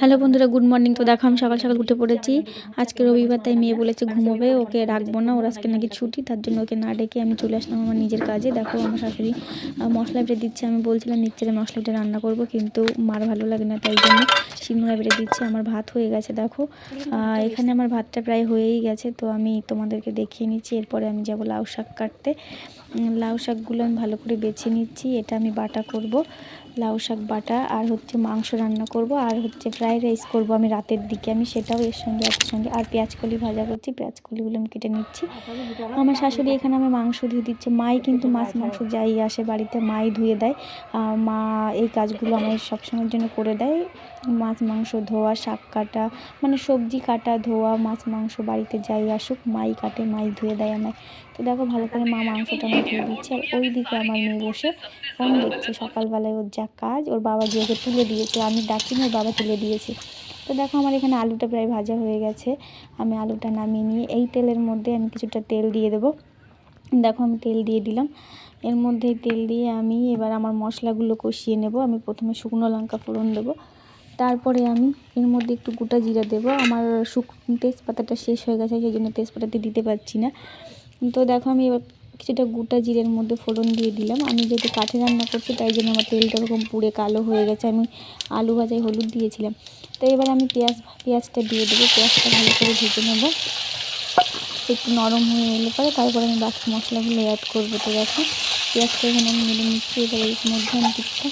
Hello বন্ধুরা good morning তো দেখো আমি সকাল সকাল উঠে পড়েছি। আজকে রবিবার তাই মেয়ে বলেছে ঘুমোবে ওকে রাখব না। ওর আজকে নাকি ছুটি তার জন্য ওকে না ডেকে আমি চলে আসলাম আমার নিজের কাজে। দেখো আমার শাশুড়ি মশলা বেটে দিচ্ছে। আমি বলছিলাম নিচ্ছে যে মশলা বেটে রান্না করব। কিন্তু মার ভালো লাগে না তাই জন্য শিমুরা বেটে দিচ্ছে। আমার ভাত হয়ে গেছে দেখো। এখানে আমার ভাতটা প্রায় হয়েই গেছে। তো আমি তোমাদেরকে দেখিয়ে নিচ্ছি। এরপরে আমি যাব লাউ শাক কাটতে। লাউ শাকগুলো আমি ভালো করে বেছে নিচ্ছি। এটা আমি বাটা করব, লাউ শাক বাটা, আর হচ্ছে মাংস রান্না করব, আর হচ্ছে ফ্রাইড রাইস করব আমি রাতের দিকে। আমি সেটাও এর সঙ্গে একই সঙ্গে আর পেঁয়াজ কলি ভাজা করছি, পেঁয়াজ কলিগুলো আমি কেটে নিচ্ছি। আমার শাশুড়ি এখানে আমি মাংস ধুয়ে দিচ্ছে। মাই কিন্তু মাছ মাংস যাই আসে বাড়িতে, মাই ধুয়ে দেয়। মা এই কাজগুলো আমার সবসময়ের জন্য করে দেয়। মাছ মাংস ধোয়া, শাক কাটা মানে সবজি কাটা, ধোয়া, মাছ মাংস বাড়িতে যাই আসুক, মাই কাটে, মাই ধুয়ে দেয় আমায়। তো দেখো ভালো করে মা মাংসটা ধুয়ে দিচ্ছে আর ওই দিকে আমার মেয়ে বসে ফোন দেখছে। সকালবেলায় ওর যা কাজ, ওর বাবা গিয়ে তুলে দিয়েছে। আমি ডাকিনি, ওর বাবা তুলে দিয়েছে। তো দেখো আমার এখানে আলুটা প্রায় ভাজা হয়ে গেছে। আমি আলুটা নামিয়ে নিয়ে এই তেলের মধ্যে আমি কিছুটা তেল দিয়ে দেবো। দেখো আমি তেল দিয়ে দিলাম। এর মধ্যে তেল দিয়ে আমি এবার আমার মশলাগুলো কষিয়ে নেব। আমি প্রথমে শুকনো লঙ্কা ফোড়ন দেবো। তারপরে আমি এর মধ্যে একটু গোটা জিরা দেবো। আমার শুক তেজপাতাটা শেষ হয়ে গেছে, সেই জন্য তেজপাতাতে দিতে পারছি না। তো দেখো আমি এবার কিছুটা গোটা জিরের মধ্যে ফোড়ন দিয়ে দিলাম। আমি যেহেতু কাঠে রান্না করছি, তাই জন্য আমার তেলটা ওরকম পুড়ে কালো হয়ে গেছে। আমি আলু ভাজায় হলুদ দিয়েছিলাম। তো এবার আমি পেঁয়াজ, পেঁয়াজটা দিয়ে দেবো। পেঁয়াজটা ভালো করে ভেজে নেব। একটু নরম হয়ে এলে পরে তারপরে আমি বাকি মশলাগুলো অ্যাড করব। তো দেখো, পেঁয়াজটা এখানে আমি মেরে নিচ্ছি। এবার এর মধ্যে আমি কিছুটা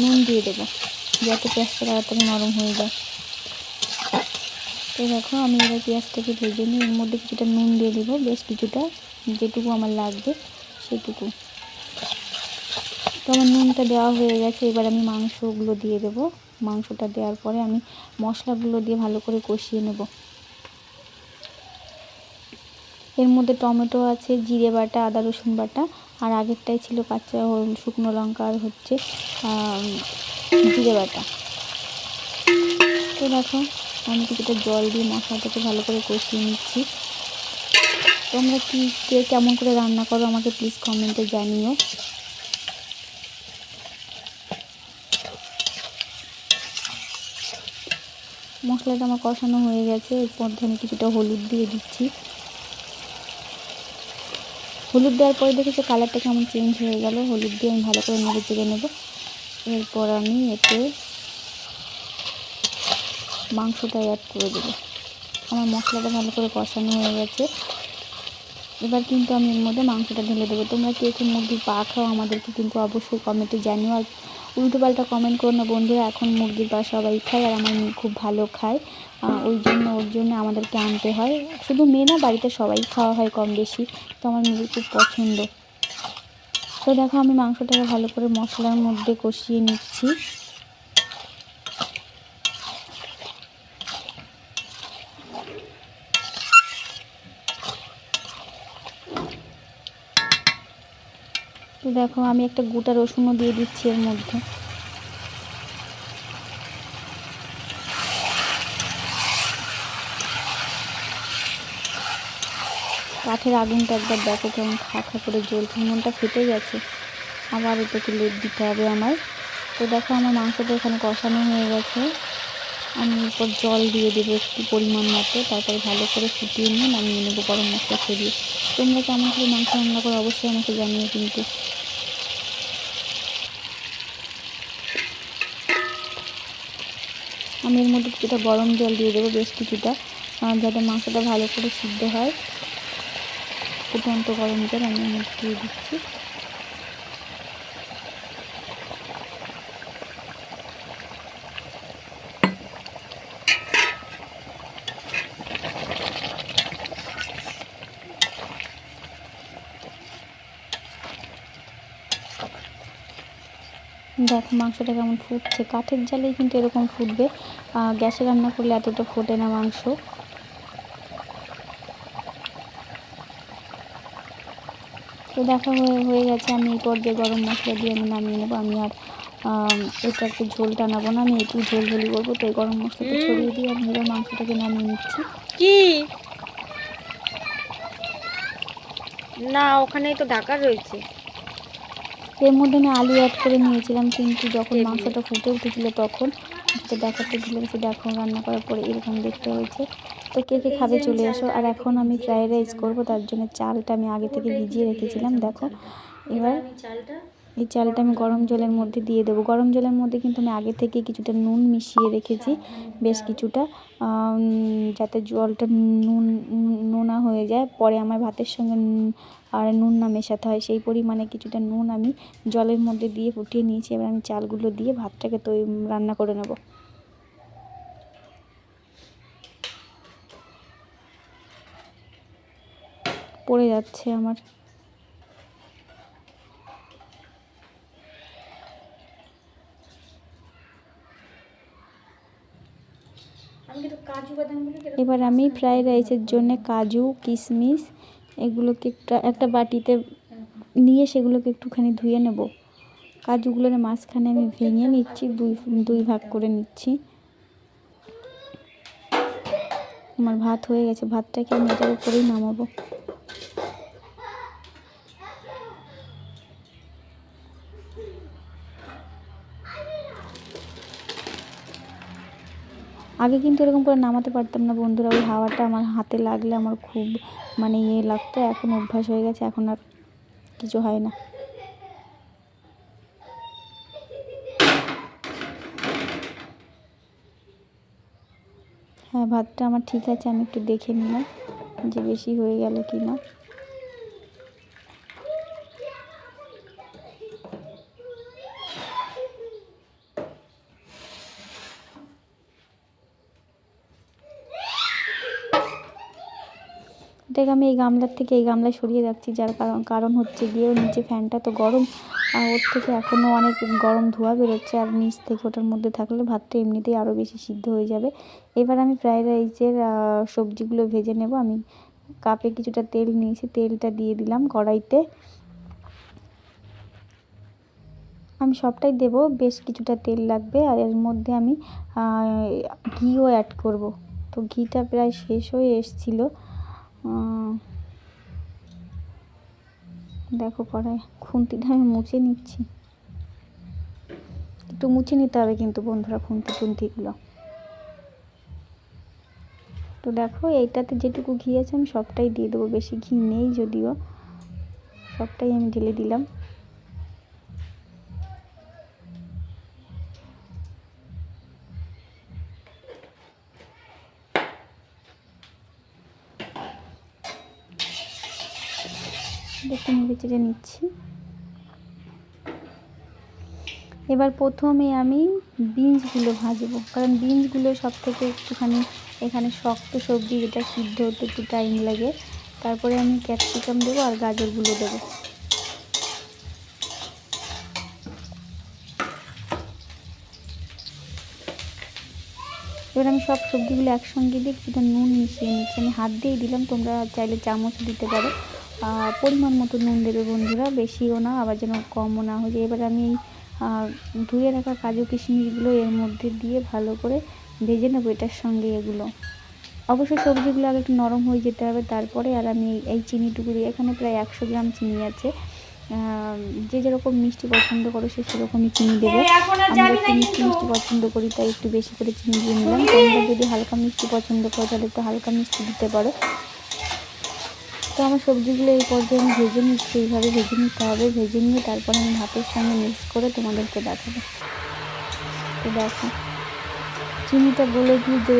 নুন দিয়ে দেবো, যাতে পেঁয়াজটা তাড়াতাড়ি নরম হয়ে যায়। তো দেখো, আমি এবার পেঁয়াজটাকে ভেজে নিই এর মধ্যে কিছুটা নুন দিয়ে দেবো। বেশ কিছুটা যেটুকু আমার লাগবে, সেটুকু। তো আমার নুনটা দেওয়া হয়ে গেছে, এবার আমি মাংসগুলো দিয়ে দেবো। মাংসটা দেওয়ার পরে আমি মশলাগুলো দিয়ে ভালো করে কষিয়ে নেব। এর মধ্যে টমেটো আছে, জিরে বাটা, আদা রসুন বাটা, আর আগেরটাই ছিল কাঁচা শুকনো লঙ্কা, আর হচ্ছে জিরে বাটা। তো দেখো, আমি কিছুটা জল দিয়ে মশলাটাকে ভালো করে কষিয়ে নিচ্ছি। তোমরা কি, কে কেমন করে রান্না করো আমাকে প্লিজ কমেন্টে জানিও। মশলাটা আমার কষানো হয়ে গেছে, এর মধ্যে আমি কিছুটা হলুদ দিয়ে দিচ্ছি। হলুদ দেওয়ার পরে দেখেছি কালারটা কেমন চেঞ্জ হয়ে গেল, হলুদ দিয়ে আমি ভালো করে নেড়ে চেড়ে নেব। এরপর আমি এতে মাংসটা অ্যাড করে দেবো। আমার মশলাটা ভালো করে কষানো হয়ে গেছে। এবার কিন্তু আমি এর মধ্যে মাংসটা ঢেলে দেবো। তোমরা কে কে মুরগির পা খাও আমাদেরকে কিন্তু অবশ্যই কমেন্টে জানিও। আর উল্টো পাল্টা কমেন্ট করো না বন্ধুরা, এখন মুরগির পা সবাই খায় আর আমার খুব ভালো খায়। ওই জন্য, ওর জন্য আমাদেরকে আনতে হয়। শুধু মেয়ে না, বাড়িতে সবাই খাওয়া হয় কম বেশি। তো আমার মেয়ের খুব পছন্দ। তো দেখো আমি মাংসটাকে ভালো করে মশলার মধ্যে কষিয়ে নিচ্ছি। তো দেখো, আমি একটা গোটা রসুনও দিয়ে দিচ্ছি এর মধ্যে। কাঠের আগুনটা একবার দেখো কেমন খা খা করে জ্বলছে, মনটা ফেটে গেছে। আবার এটাকে লেট দিতে হবে আমার। তো দেখো, আমার মাংসটা এখানে কষানো হয়ে গেছে। আমি এরপর জল দিয়ে দেবো একটু পরিমাণ মতো, তারপরে ভালো করে ফুটিয়ে নিয়ে নামিয়ে নেব গরম মশলা ছড়িয়ে। তোমরা কেমন করে মাংস রান্না করো অবশ্যই আমাকে জানিও কিন্তু। আমি এর মধ্যে কিছুটা গরম জল দিয়ে দেবো, বেশ কিছুটা যাতে মাংসটা ভালো করে সিদ্ধ হয়। ফুটন্ত গরম জল আমি এর মধ্যে দিয়ে দিচ্ছি। দেখো মাংসটা কেমন ফুটছে। কাঠের জালেই কিন্তু এরকম ফুটবে। গ্যাসে রান্না করলে এতটা ফোটে না মাংস। তো দেখা হয়ে হয়ে গেছে। আমি এই পর্যায়ে গরম মশলা দিয়ে আমি নামিয়ে নেব। আমি আর এটা একটু ঝোল টানাবো না। আমি একটু ঝোল ঝোলি করব। তো এই গরম মশলাটা ছড়িয়ে দিয়ে আমি এবার মাংসটাকে নামিয়ে নিচ্ছি। কি? না ওখানেই তো ঢাকা রয়েছে। এর মধ্যে আমি আলু অ্যাড করে নিয়েছিলাম কিন্তু যখন। মাংসটা ফুটে উঠেছিলো তখন সেটা দেখাতে ভুলে সে দেখো রান্না করার পরে এরকম দেখতে হয়েছে। তো কে কে খাবে চলে এসো। আর এখন আমি ফ্রাইড রাইস করব তার জন্য চালটা আমি আগে থেকে ভিজিয়ে রেখেছিলাম দেখো। এবার চালটা এই চালটা আমি গরম জলের মধ্যে দিয়ে দেবো। গরম জলের মধ্যে কিন্তু আমি আগে থেকে কিছুটা নুন মিশিয়ে রেখেছি, বেশ কিছুটা। যাতে জলটা নুন, নোনা হয়ে যায়। পরে আমার ভাতের সঙ্গে আর নুন না মেশাতে হয়। সেই পরিমাণে কিছুটা নুন আমি জলের মধ্যে দিয়ে ফুটিয়ে নিয়েছি। এবার আমি চালগুলো দিয়ে ভাতটাকে তৈ, রান্না করে নেব। পড়ে যাচ্ছে আমার আমি কিন্তু কাজু বাদামগুলোকে এবার আমি ফ্রাইড রাইসের জন্য কাজু কিশমিশ এগুলোকে একটা একটা বাটিতে নিয়ে সেগুলোকে একটুখানি ধুয়ে নেব। কাজুগুলোর মাঝখানে আমি ভেঙে নিচ্ছি, দুই দুই ভাগ করে নিচ্ছি। আমার ভাত হয়ে গেছে, ভাতটাকে আমি এটার উপরেই নামাবো। আগে কিন্তু এরকম করে নামাতে পারতাম না বন্ধুরা, ওই হাওয়াটা আমার হাতে লাগলে আমার খুব মানে ইয়ে লাগতো, এখন অভ্যাস হয়ে গেছে, এখন আর কিছু হয় না। হ্যাঁ ভাতটা আমার ঠিক আছে, আমি একটু দেখে নিলাম যে বেশি হয়ে গেল কি না এটাকে আমি এই গামলার থেকে এই গামলায় সরিয়ে রাখছি, যার কারণ কারণ হচ্ছে গিয়ে নিচে ফ্যানটা তো গরম, আর ওর থেকে এখনও অনেক গরম ধোঁয়া বেরোচ্ছে, আর নিচ থেকে ওটার মধ্যে থাকলে ভাতটা এমনিতেই আরও বেশি সিদ্ধ হয়ে যাবে। এবার আমি ফ্রায়েড রাইসের সবজিগুলো ভেজে নেব। আমি কাপে কিছুটা তেল নিয়েছি, তেলটা দিয়ে দিলাম কড়াইতে। আমি সবটাই দেব, বেশ কিছুটা তেল লাগবে, আর এর মধ্যে আমি ঘিও অ্যাড করব। তো ঘিটা প্রায় শেষ হয়ে এসছিলো। দেখো কড়াই খুন্তিটা আমি মুছে নিচ্ছি। একটু মুছে নিতে হবে কিন্তু বন্ধুরা খুন্তি টুন্তিগুলো। তো দেখো, এইটাতে যেটুকু ঘি আছে আমি সবটাই দিয়ে দেবো। বেশি ঘি নেই যদিও, সবটাই আমি ঢেলে দিলাম। একটু নেড়ে চেড়ে নিচ্ছি। এবার প্রথমে আমি বিনসগুলো ভাজবো, কারণ বিনসগুলো সব থেকে একটুখানি এখানে শক্ত সবজি যেটা সিদ্ধ হতে একটু টাইম লাগে। তারপরে আমি ক্যাপসিকাম দেবো আর গাজরগুলো দেবো। এবার আমি সব সবজিগুলো একসঙ্গে দিয়ে কিছুটা নুন মিশিয়ে নিচ্ছি। আমি হাত দিয়েই দিলাম, তোমরা চাইলে চামচ দিতে পারো। পরিমাণ মতো নুন দেবে বন্ধুরা বেশিও না আবার যেন কমও না হয়ে যায়। এবার আমি এই ধুয়ে রাখা কাজু কিশমিশগুলো এর মধ্যে দিয়ে ভালো করে ভেজে নেব এটার সঙ্গে এগুলো। অবশ্যই সবজিগুলো আগে একটু নরম হয়ে যেতে হবে তারপরে আর আমি এই- এই চিনিটুকু দিয়ে এখানে প্রায় একশো গ্রাম চিনি আছে। যে যেরকম মিষ্টি পছন্দ করো সে সেরকমই চিনি দেবে। আমরা একটু মিষ্টি মিষ্টি পছন্দ করি তাই একটু বেশি করে চিনি দিয়ে নিলাম। তোমরা যদি হালকা মিষ্টি পছন্দ করো তাহলে একটু হালকা মিষ্টি দিতে পারো। তো আমার সবজিগুলো এই পর্যায়ে আমি ভেজে নিচ্ছি, এইভাবে ভেজে নিতে হবে, ভেজে নিয়ে তারপরে আমি ভাতের সঙ্গে মিক্স করে তোমাদেরকে দেখাবো। তো দেখো, চিনিটা গলে গিয়ে যে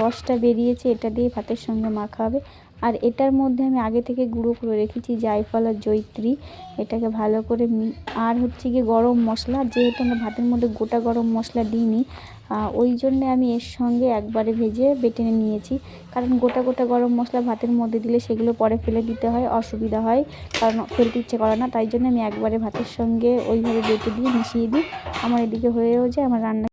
রসটা বেরিয়েছে, এটা দিয়ে ভাতের সঙ্গে মাখা হবে আর এটার মধ্যে আমি আগে থেকে গুঁড়ো করে রেখেছি জায়ফল আর জৈত্রী এটাকে ভালো করে আর হচ্ছে গিয়ে গরম মশলা যেহেতু আমরা ভাতের মধ্যে গোটা গরম মশলা দিইনি ওই জন্যে আমি এর সঙ্গে একবারে ভেজে বেটে নিয়েছি। কারণ গোটা গোটা গরম মশলা ভাতের মধ্যে দিলে সেগুলো পরে ফেলে দিতে হয়, অসুবিধা হয়, কারণ ফেলতে ইচ্ছে করে না। তাই জন্য আমি একবারে ভাতের সঙ্গে ওইভাবে বেটে দিয়ে মিশিয়ে দিই। আমার এদিকে হয়েও যায়, আমার রান্না